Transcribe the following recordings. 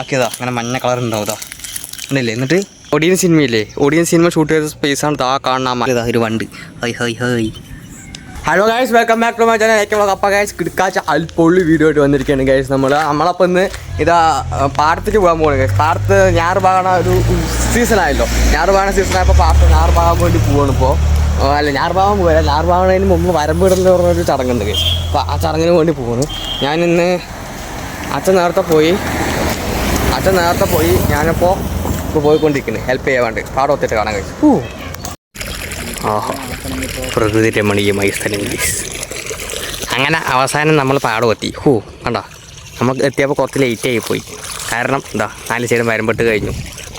ആക്കിയതാ. അങ്ങനെ മഞ്ഞ കളർ ഉണ്ടാവും ഇതാ ഉണ്ടല്ലേ എന്നിട്ട് ഒടിയൻ സിനിമയില്ലേ ഒടിയൻ സിനിമ ഷൂട്ട് ചെയ്ത സ്പേസ് ആണ് കാണുന്ന ആ മാറിയതാ ഒരു വണ്ട്. Hi hi hi. Hello guys welcome back to my channel ഏറ്റവും അപ്പം ഗൈസ് കിടക്കാച്ച അൽപ്പൊള്ളി വീഡിയോ ആയിട്ട് വന്നിരിക്കുകയാണ് ഗൈസ് നമ്മൾ നമ്മളപ്പം ഇന്ന് ഇതാ പാടത്തേക്ക് പോകാൻ പോകണം ഗൈസ് പാടത്ത് ഞാറ് പാകണ ഒരു സീസണായല്ലോ സീസൺ ആയപ്പോൾ പാടത്ത് ഞാറ് പാകാൻ വേണ്ടി പോവാണ് ഇപ്പോൾ അല്ല ഞാറ് പാകാൻ പോകില്ല ഞാറ് പാകണതിന് മുമ്പ് വരമ്പിടുന്ന പറഞ്ഞൊരു ചടങ്ങുണ്ട് ഗൈസ് അപ്പോൾ ആ ചടങ്ങിന് വേണ്ടി പോകുന്നു ഞാനിന്ന് അച്ഛൻ നേരത്തെ പോയി. അച്ഛൻ നേരത്തെ പോയി ഞാനിപ്പോൾ ഇപ്പോൾ പോയിക്കൊണ്ടിരിക്കുന്നത് ഹെൽപ്പ് ചെയ്യാൻ വേണ്ടി പാടം ഒത്തിട്ട് കാണാൻ കഴിച്ചു. ആഹാ. പ്രകൃതി രമണീയമായി സ്ഥലം അങ്ങനെ അവസാനം നമ്മൾ പാടം എത്തി. ഹൂ കണ്ടോ? നമുക്ക് എത്തിയപ്പോൾ കുറച്ച് ലേറ്റ് ആയിപ്പോയി പോയി. കാരണം എന്താ നാല് സൈഡും വരമ്പിട്ട് കഴിഞ്ഞു.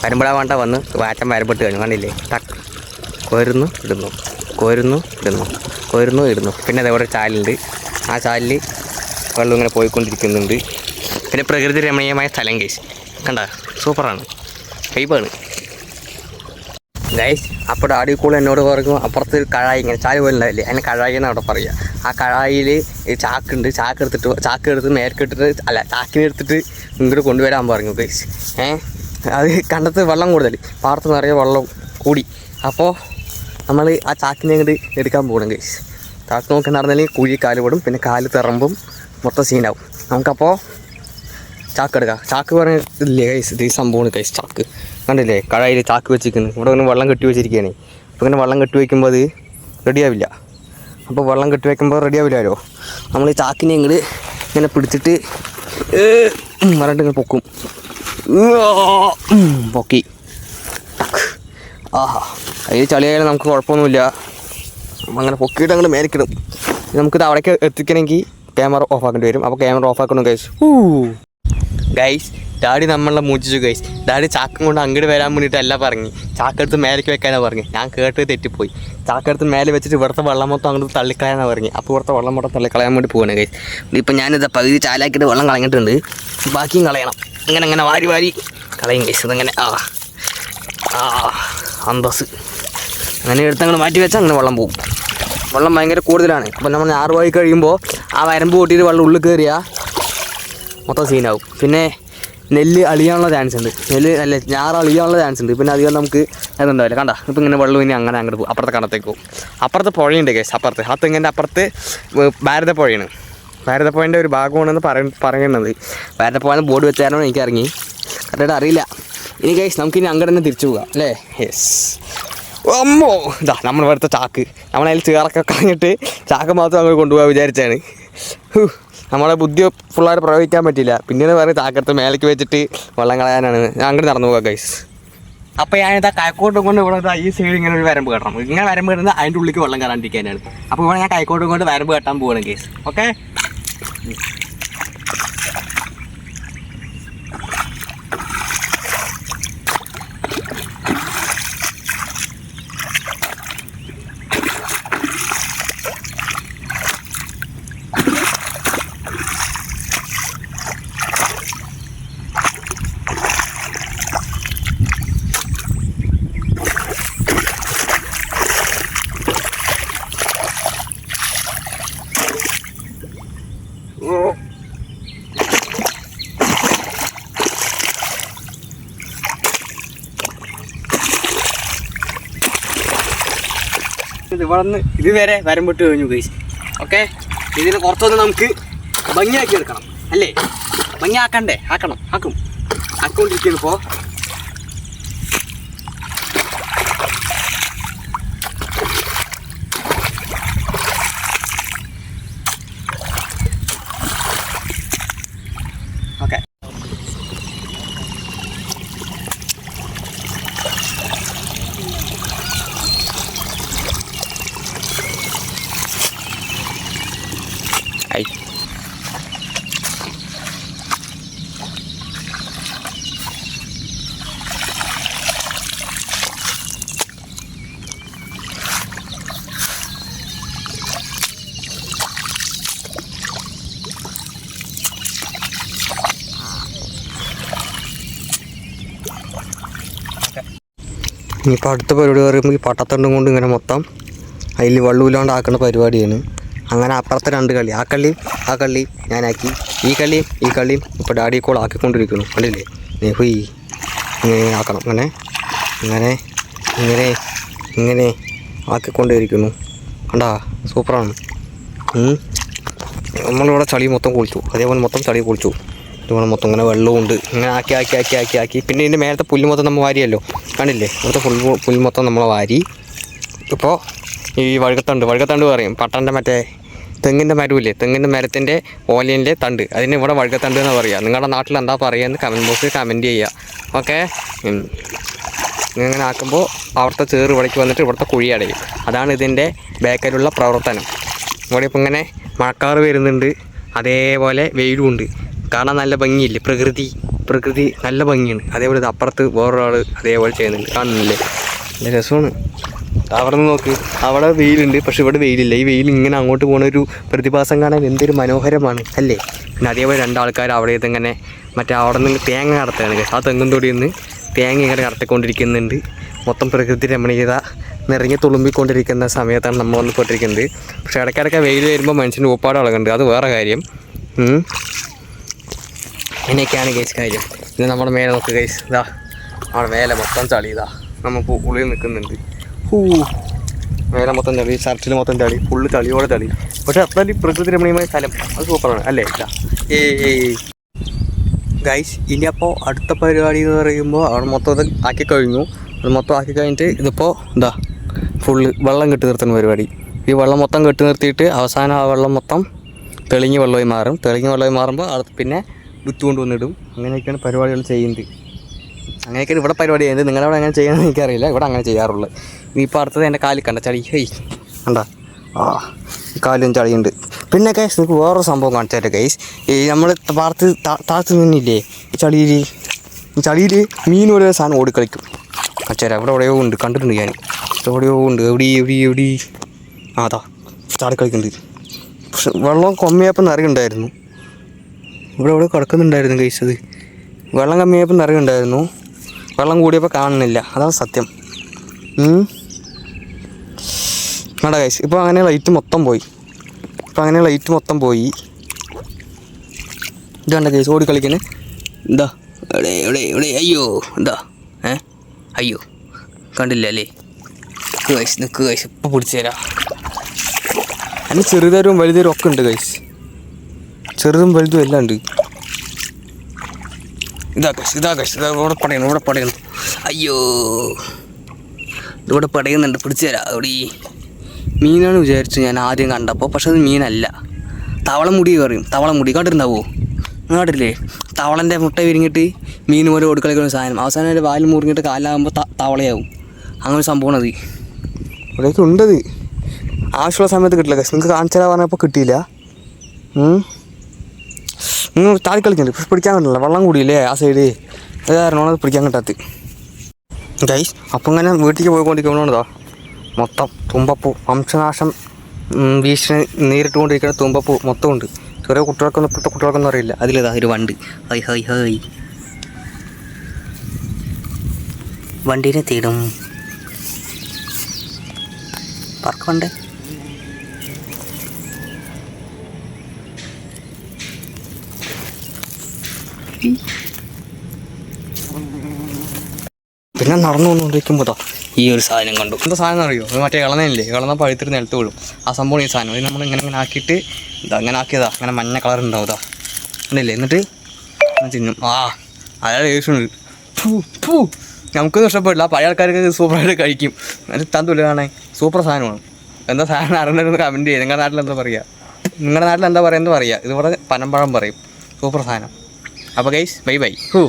വരുമ്പോഴാ വേണ്ട വന്ന് വാറ്റം വരമ്പിട്ട് കഴിഞ്ഞു. കണ്ടില്ലേ? ടക്ക് കോരുന്നു ഇടുന്നു. കോരുന്നു ഇടുന്നു. കോരുന്നു ഇടുന്നു. പിന്നെ അതേപോലെ ചാലുണ്ട്. ആ ചാലിൽ വെള്ളം ഇങ്ങനെ പോയിക്കൊണ്ടിരിക്കുന്നുണ്ട്. പിന്നെ പ്രകൃതി രമണീയമായ സ്ഥലം കേസ് കണ്ട സൂപ്പറാണ്. കൈപ്പാണ് ഗൈസ് അപ്പോൾ ഡാഡി കൂടെ എന്നോട് പറയും അപ്പുറത്ത് കഴായി ഇങ്ങനെ ചായ പോലെ ഉണ്ടാവില്ലേ അതിന് കഴായി എന്നാണ് അവിടെ പറയുക ആ കഴായിൽ ചാക്കുണ്ട്. ചാക്ക് എടുത്തിട്ട് ചാക്ക് എടുത്ത് മേൽക്കിട്ടിട്ട് അല്ല ചാക്കിനെ എടുത്തിട്ട് ഇങ്ങോട്ട് കൊണ്ടുവരാൻ പറഞ്ഞു ഗൈസ് ഏ? അത് കണ്ടത്ത് വെള്ളം കൂടുതൽ. പാടത്ത് നിറയെ വെള്ളം കൂടി. അപ്പോൾ നമ്മൾ ആ ചാക്കിനെ അങ്ങോട്ട് എടുക്കാൻ പോകണം ഗൈസ് ചാക്ക് നോക്കി നടന്നില്ലെങ്കിൽ കുഴി കാൽ പിന്നെ കാൽ തിറമ്പും മൊത്തം സീനാവും നമുക്കപ്പോൾ ചാക്ക് എടുക്കാം. ചാക്ക് പറഞ്ഞില്ലേ കൈസ് ഇത് സംഭവമാണ് കൈസ് ചാക്ക്. കണ്ടില്ലേ? കഴയിൽ ചാക്ക് വെച്ചിരിക്കുന്നു. ഇവിടെ ഇങ്ങനെ വെള്ളം കെട്ടി വെച്ചിരിക്കുകയാണ്. അപ്പോൾ ഇങ്ങനെ വെള്ളം കെട്ടി വയ്ക്കുമ്പോൾ അത് റെഡിയാവില്ല അപ്പോൾ വെള്ളം കെട്ടി വയ്ക്കുമ്പോൾ റെഡിയാവില്ലല്ലോ നമ്മൾ ഈ ചാക്കിനെ ഇങ്ങോട്ട് ഇങ്ങനെ പിടിച്ചിട്ട് വരണ്ട് ഇങ്ങനെ പൊക്കും. പൊക്കി. ആഹാ. അതിൽ ചളിയായാലും നമുക്ക് കുഴപ്പമൊന്നുമില്ല. അങ്ങനെ പൊക്കിയിട്ട് അങ്ങോട്ട് മേലിക്കിടും നമുക്കിത് അവിടേക്ക് എത്തിക്കണമെങ്കിൽ ക്യാമറ ഓഫ് ആക്കേണ്ടി വരും. അപ്പോൾ ക്യാമറ ഓഫ് ആക്കണം ഗൈസ് ഗൈസ് ഡാഡി നമ്മളെ മൂച്ചു ഗൈസ് ഡാഡി ചാക്കും കൊണ്ട് അങ്ങോട്ട് വരാൻ വേണ്ടിയിട്ട് അല്ല പറഞ്ഞു. ചാക്കെടുത്ത് മേലേക്ക് വെക്കാനാണ് പറഞ്ഞു. ഞാൻ കേട്ട് തെറ്റിപ്പോയി. ചാക്കെടുത്ത് മേലെ വെച്ചിട്ട് ഇവിടുത്തെ വെള്ളം മൊത്തം അങ്ങോട്ട് തള്ളിക്കളയാനാണ് പറഞ്ഞു. അപ്പോൾ ഇവിടുത്തെ വെള്ളം മൊത്തം തള്ളിക്കളയാൻ വേണ്ടി പോവാണ് ഗൈസ് ഇപ്പം ഞാനിത് പകുതി ചാലാക്കിയിട്ട് വെള്ളം കളഞ്ഞിട്ടുണ്ട്. ബാക്കിയും കളയണം. ഇങ്ങനെ അങ്ങനെ വാരി വാരി കളയും ഗൈസ് അതങ്ങനെ ആ. ആ അന്തസ് അങ്ങനെ എടുത്ത് അങ്ങോട്ട് മാറ്റി വെച്ചാൽ അങ്ങനെ വെള്ളം പോകും വെള്ളം ഭയങ്കര കൂടുതലാണ്. അപ്പോൾ നമ്മൾ ആറ് പോയി കഴിയുമ്പോൾ ആ വരമ്പ് കൂട്ടിയിട്ട് വെള്ളം ഉള്ളിൽ കയറിയാൽ മൊത്തം സീനാവും പിന്നെ നെല്ല് അളിയാനുള്ള ചാൻസ് ഉണ്ട്. നെല്ല് അല്ല ഞാറ് അളിയാനുള്ള ചാൻസ് ഉണ്ട്. പിന്നെ അധികം നമുക്ക് അതുണ്ടാവില്ല കണ്ട ഇപ്പം ഇങ്ങനെ വെള്ളം ഇനി അങ്ങനെ അങ്ങോട്ട് പോകും അപ്പുറത്തെ കണ്ടത്തേക്ക് പോകും അപ്പുറത്തെ പുഴയുണ്ട് കേസ് അപ്പുറത്ത്. ആ തെങ്ങിന്റെ അപ്പുറത്ത് ഭാരതപ്പുഴയാണ് ഭാരതപ്പുഴന്റെ ഒരു ഭാഗമാണെന്ന് പറയ പറയുന്നത്. ഭാരതപ്പുഴ ബോർഡ് വെച്ചായിരുന്നു എനിക്ക് ഇറങ്ങി കറക്റ്റായിട്ട് അറിയില്ല. ഇനി കേസ് നമുക്ക് ഇനി അങ്ങോട്ട് തന്നെ തിരിച്ചു പോകാം അല്ലേ? യെസ് അമ്മോ ഇതാ നമ്മൾ ഇവിടുത്തെ ചാക്ക്. നമ്മളതിൽ ചേറൊക്കെ കളഞ്ഞിട്ട് ചാക്ക് മാത്രം അങ്ങോട്ട് കൊണ്ടുപോകാൻ വിചാരിച്ചാണ്. നമ്മളെ ബുദ്ധി ഫുള്ളായിട്ട് പ്രയോഗിക്കാൻ പറ്റില്ല പിന്നീട് പറഞ്ഞ് താക്കത്ത് മേലേക്ക് വെച്ചിട്ട് വെള്ളം കളയാനാണ്. ഞാൻ അങ്ങോട്ട് നടന്നു പോകാം ഗൈസ് അപ്പോൾ ഞാനിതാ കൈക്കോട്ടും കൊണ്ട് ഇവിടെ ഈ സൈഡ് ഇങ്ങനെ ഒരു വരമ്പ് കെട്ടണം. ഇങ്ങനെ വരമ്പ് കിട്ടുന്നത് അതിന്റെ ഉള്ളിലേക്ക് വെള്ളം കയറാണ്ടിരിക്കാനാണ്. അപ്പോൾ ഇവിടെ ഞാൻ കൈക്കോട്ടും കൊണ്ട് വരമ്പ് കെട്ടാൻ പോകണം ഗൈസ് ഓക്കെ ഇത് ഇവിടെ നിന്ന് ഇതുവരെ വരമ്പിട്ട് കഴിഞ്ഞു ഗൈസ് ഓക്കെ ഇതിൽ കുറച്ചൊന്ന് നമുക്ക് ഭംഗിയാക്കി എടുക്കണം. അല്ലേ? ഭംഗിയാക്കണ്ടേ? ആക്കണം. ആക്കും. ആക്കിക്കൊണ്ടിരിക്കുന്നു ഇപ്പോൾ ഇനിയിപ്പോൾ അടുത്ത പരിപാടി പറയുമ്പോൾ ഈ പട്ടത്തണ്ടും കൊണ്ട് ഇങ്ങനെ മൊത്തം അതിൽ വെള്ളമില്ലാണ്ട് ആക്കുന്ന പരിപാടിയാണ്. അങ്ങനെ അപ്പുറത്തെ രണ്ട് കളി. ആ കളി ആ കളി ഞാനാക്കി. ഈ കളി ഈ കളി ഇപ്പോൾ ഡാഡി കോൾ ആക്കിക്കൊണ്ടിരിക്കുന്നു കണ്ടില്ലേ? നീ ഹുയ്. ഇങ്ങനെ ആക്കണം. അങ്ങനെ ഇങ്ങനെ ഇങ്ങനെ ഇങ്ങനെ ആക്കിക്കൊണ്ടേയിരിക്കുന്നു കണ്ടാ? സൂപ്പറാണ്. നമ്മളിവിടെ ചളി മൊത്തം കുളിച്ചു. അതേപോലെ മൊത്തം ചളി കുളിച്ചു. ഇതുപോലെ മൊത്തം ഇങ്ങനെ വെള്ളവും ഉണ്ട്. ഇങ്ങനെ ആക്കി ആക്കി ആക്കി ആക്കി ആക്കി. പിന്നെ ഇതിന്റെ മേലത്തെ പുല്ല് മൊത്തം നമ്മൾ വാരിയല്ലോ. കണ്ടില്ലേ? ഇവിടുത്തെ ഫുൾ പുല്ല് മൊത്തം നമ്മൾ വാരി. ഇപ്പോൾ ഈ വഴുകത്തണ്ട് വഴുകത്തണ്ട് പറയും. പട്ടന്റെ മറ്റേ തെങ്ങിന്റെ മരമില്ലേ തെങ്ങിന്റെ മരത്തിന്റെ ഓലിന്റെ തണ്ട്. അതിന് ഇവിടെ വഴുകത്തണ്ട് എന്ന് പറയുക നിങ്ങളുടെ നാട്ടിൽ എന്താ പറയുക കമന്റ് ബോക്സിൽ കമന്റ് ചെയ്യുക ഓക്കെ? ഇങ്ങനെ ആക്കുമ്പോൾ അവിടുത്തെ ചേറ് ഇവിടേക്ക് വന്നിട്ട് ഇവിടുത്തെ കുഴി അടയും. അതാണ് ഇതിന്റെ ബേക്കലുള്ള പ്രവർത്തനം. ഇവിടെ ഇപ്പം ഇങ്ങനെ മഴക്കാറ് വരുന്നുണ്ട്. അതേപോലെ വെയിലും ഉണ്ട്. കാണാൻ നല്ല ഭംഗിയില്ലേ? പ്രകൃതി പ്രകൃതി നല്ല ഭംഗിയാണ്. അതേപോലെ ഇത് അപ്പുറത്ത് വേറൊരാൾ അതേപോലെ ചെയ്യുന്നുണ്ട്. കാണുന്നില്ലേ? നല്ല രസമാണ്. അവിടെ നിന്ന് നോക്ക്. അവിടെ വെയിലുണ്ട് പക്ഷെ ഇവിടെ വെയിലില്ല. ഈ വെയിൽ ഇങ്ങനെ അങ്ങോട്ട് പോകുന്ന ഒരു പ്രതിഭാസം കാണാൻ എന്തൊരു മനോഹരമാണ് അല്ലേ? പിന്നെ അതേപോലെ രണ്ടാൾക്കാർ അവിടെ ഇങ്ങനെ മറ്റേ അവിടെ നിന്ന് തേങ്ങ കടത്തുകയാണ് ആ തെങ്ങും തൊടിയിൽ നിന്ന് തേങ്ങ ഇങ്ങനെ കടത്തിക്കൊണ്ടിരിക്കുന്നുണ്ട്. മൊത്തം പ്രകൃതി രമണീയത നിറഞ്ഞു തുളുമ്പിക്കൊണ്ടിരിക്കുന്ന സമയത്താണ് നമ്മൾ വന്ന് പോയിട്ടിരിക്കുന്നത്. പക്ഷേ ഇടയ്ക്കിടയ്ക്ക് വെയിൽ വരുമ്പോൾ മനുഷ്യന്റെ ഊപ്പാട് ഇളകുന്നുണ്ട്. അത് വേറെ കാര്യം. ഇങ്ങനെയൊക്കെയാണ് ഗൈസ് കാര്യം. ഇത് നമ്മുടെ മേലെ നോക്ക് ഗൈസ് ഇതാ നമ്മുടെ മേലെ മൊത്തം ചളി ഇതാ. നമുക്ക് ഉള്ളിൽ നിൽക്കുന്നുണ്ട്. ഹൂ. മേലെ മൊത്തം ചളി ഷർട്ടിൽ മൊത്തം ചളി ഫുള്ള് ചളിയോടെ ചളി. പക്ഷെ അത്രയും പ്രകൃതി രമണീയമായ സ്ഥലം. അത് സൂപ്പറാണ് അല്ലേ? ഏ ഗൈസ് ഇനി അപ്പോൾ അടുത്ത പരിപാടി എന്ന് പറയുമ്പോൾ അവിടെ മൊത്തം ഇത് ആക്കി കഴിഞ്ഞു. അത് മൊത്തം ആക്കി കഴിഞ്ഞിട്ട് ഇതിപ്പോൾ എന്താ ഫുള്ള് വെള്ളം കെട്ടി നിർത്തുന്ന പരിപാടി. ഈ വെള്ളം മൊത്തം കെട്ടി നിർത്തിയിട്ട് അവസാനം ആ വെള്ളം മൊത്തം തെളിഞ്ഞ് വെള്ളമായി മാറും. തെളിഞ്ഞ് വെള്ളമായി മാറുമ്പോൾ അടുത്ത് പിന്നെ വിത്ത് കൊണ്ടുവന്നിടും അങ്ങനെയൊക്കെയാണ് പരിപാടികൾ ചെയ്യുന്നത്. അങ്ങനെയൊക്കെയാണ് ഇവിടെ പരിപാടി ചെയ്യുന്നത്. നിങ്ങളവിടെ അങ്ങനെ ചെയ്യണമെന്ന് എനിക്കറിയില്ല. ഇവിടെ അങ്ങനെ ചെയ്യാറുള്ളത് നീ ഇപ്പോൾ അടുത്തത് എന്റെ കാലിൽ കണ്ട ചളി. ഹേയ് കണ്ട? ആ കാലും ചളിയുണ്ട്. പിന്നെ ഗൈസ് നിങ്ങൾക്ക് വേറൊരു സംഭവം കാണിച്ചായിട്ട് ഗൈസ് ഈ നമ്മൾ പാർത്ത് താഴ്ത്ത് നിന്നില്ലേ? ചളിയിൽ ചളിയിൽ മീൻ പോലെ സാധനം ഓടിക്കളിക്കും. കാണിച്ചു അവിടെ എവിടെയോ ഉണ്ട്. കണ്ടിട്ടുണ്ട് ഞാൻ. എവിടെയോ ഉണ്ട്. എവിടെ എവിടെ എവിടെ? അതാ ചാടിക്കളിക്കുന്നുണ്ട്. പക്ഷെ വെള്ളം കൊമ്മയപ്പം നിറയുണ്ടായിരുന്നു ഇവിടെ ഇവിടെ കിടക്കുന്നുണ്ടായിരുന്നു ഗൈസ് അത്. വെള്ളം കമ്മിയായപ്പോൾ നിറയുണ്ടായിരുന്നു. വെള്ളം കൂടിയപ്പോൾ കാണുന്നില്ല. അതാണ് സത്യം. വേണ്ട കൈസ് ഇപ്പോൾ അങ്ങനെ ലൈറ്റ് മൊത്തം പോയി. ഇപ്പോൾ അങ്ങനെ ലൈറ്റ് മൊത്തം പോയി. ഇത് കണ്ട കേസ് ഓടി കളിക്കണേ? എന്താ എവിടെ എവിടെ എവിടെ അയ്യോ എന്താ ഏ? അയ്യോ കണ്ടില്ല അല്ലേ? നിക്ക് കൈസ് നിൽക്ക് കൈസ് ഇപ്പോൾ പിടിച്ചു തരാം. അതിന് ചെറുതരും വലുതരും ഒക്കെ ഉണ്ട് കൈസ് ചെറുതും വലുതും എല്ലാം ഉണ്ട്. ഇതാ കൈസ് ഇതാ കൈസ് ഇതാ ഇവിടെ പടയുന്നു ഇവിടെ പടയുന്നു അയ്യോ. ഇവിടെ പടയുന്നുണ്ട് പിടിച്ചു തരാം. അവിടെ ഈ മീനാണ് വിചാരിച്ചു ഞാൻ ആദ്യം കണ്ടപ്പോൾ പക്ഷെ അത് മീനല്ല. തവള മുടി പറയും തവള മുടി കണ്ടിട്ടുണ്ടാവോ? കണ്ടിട്ടില്ലേ? തവളന്റെ മുട്ട വിരിഞ്ഞിട്ട് മീൻ പോലെ ഓടിക്കളിക്കുന്ന സാധനം. അവസാനം അതിന്റെ വാലിൽ മുറിഞ്ഞിട്ട് കാലാകുമ്പോൾ തവളയാവും. അങ്ങനെ ഒരു സംഭവമാണ് അത്. ഇവിടേക്ക് ഉണ്ടത്. ആവശ്യമുള്ള സമയത്ത് കിട്ടില്ല. നിങ്ങൾക്ക് കാണിച്ചാൽ പറഞ്ഞപ്പോൾ കിട്ടിയില്ല. ഉം. നിങ്ങൾ താഴെ കളിക്കുന്നുണ്ട് പക്ഷെ പിടിക്കാൻ കിട്ടില്ല വെള്ളം കൂടിയില്ലേ ആ സൈഡ് അത് അത് പിടിക്കാൻ കിട്ടാത്തത് ഗൈസ് അപ്പം ഇങ്ങനെ വീട്ടിലേക്ക് പോയിക്കൊണ്ടിരിക്കുന്നതാ മൊത്തം തുമ്പപ്പൂ വംശനാശം ഭീഷണി നേരിട്ടുകൊണ്ടിരിക്കുന്ന തുമ്പപ്പൂ മൊത്തം ഉണ്ട് ചെറിയ കുട്ടികൾക്കൊന്നും ഇപ്പോഴത്തെ കുട്ടികൾക്കൊന്നും അറിയില്ല. അതിലേതാ ഒരു വണ്ടി. Hi hi hi. വണ്ടീനെ തേടും. പറക്കണ്ടേ പിന്നെ നടന്നു വന്നുകൊണ്ടിരിക്കുമ്പോൾ ഈ ഒരു സാധനം കണ്ടു. എന്താ സാധനം അറിയോ? മറ്റേ ഇളനല്ലേ ഇളന്ന പഴുത്തിട്ട് നിലത്ത് വീഴും. ആ സംഭവം ഈ സാധനം. അത് നമ്മൾ ഇങ്ങനെ ഇങ്ങനെ ആക്കിയിട്ട് ഇതാ അങ്ങനെ ആക്കിയതാ. അങ്ങനെ മഞ്ഞ കളർ ഉണ്ടാവും ഇതാ. എന്നിട്ട് തിന്നും. ആ അയാൾ പൂ നമുക്കൊന്നും ഇഷ്ടപ്പെടില്ല. പഴയ ആൾക്കാർക്ക് സൂപ്പറായിട്ട് കഴിക്കും. എന്നിട്ട് തന്തുല്ല കാണാൻ സൂപ്പർ സാധനമാണ്. എന്താ സാധനം അറിയണമെന്ന് കമന്റ് ചെയ്യുക നിങ്ങളുടെ നാട്ടിൽ എന്താ പറയുക നിങ്ങളുടെ നാട്ടിൽ എന്താ പറയുന്നത് പറയുക ഇതിവിടെ പനമ്പഴം പറയും. സൂപ്പർ സാധനം. അപ്പോൾ ഗൈസ് ബൈ ബൈ ഹൂ.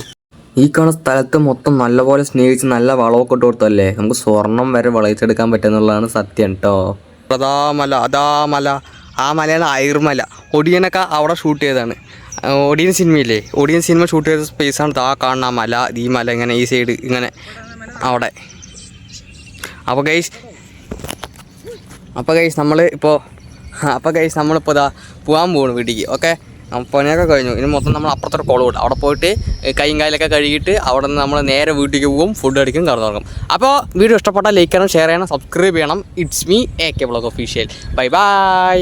ഈ കാണുന്ന സ്ഥലത്ത് മൊത്തം നല്ലപോലെ സ്നേഹിച്ച് നല്ല വളമൊക്കെ ഇട്ട് കൊടുത്തല്ലേ നമുക്ക് സ്വർണം വരെ വളയിച്ചെടുക്കാൻ പറ്റുന്നുള്ളതാണ് സത്യം കേട്ടോ അതാ മല അതാ മല ആ മലയാണ് അയർമല ഒടിയനൊക്കെ അവിടെ ഷൂട്ട് ചെയ്തതാണ്. ഒടിയൻ സിനിമയില്ലേ ഒടിയൻ സിനിമ ഷൂട്ട് ചെയ്ത സ്പേസാണ് ആ കാണുന്ന ആ മല ഈ മല ഇങ്ങനെ ഈ സൈഡ് ഇങ്ങനെ അവിടെ. അപ്പോൾ ഗൈസ് അപ്പോൾ ഗൈസ് നമ്മൾ ഇപ്പോൾ അപ്പോൾ ഗൈസ് നമ്മളിപ്പോൾ ഇതാ പോകാൻ പോകണം വീട്ടിലേക്ക് ഓക്കെ പണിയൊക്കെ കഴിഞ്ഞു. ഇനി മൊത്തം നമ്മൾ അപ്പുറത്തൊരു കിട്ടും അവിടെ പോയിട്ട് കൈയും കാലൊക്കെ കഴുകിയിട്ട് അവിടെ നിന്ന് നമ്മൾ നേരെ വീട്ടിലേക്ക് പോകും ഫുഡ് അടിക്കും കറന്നു തുടങ്ങും അപ്പോൾ വീഡിയോ ഇഷ്ടപ്പെട്ടാൽ ലൈക്ക് ചെയ്യണം ഷെയർ ചെയ്യണം സബ്സ്ക്രൈബ് ചെയ്യണം. It's me A K blog official bye bye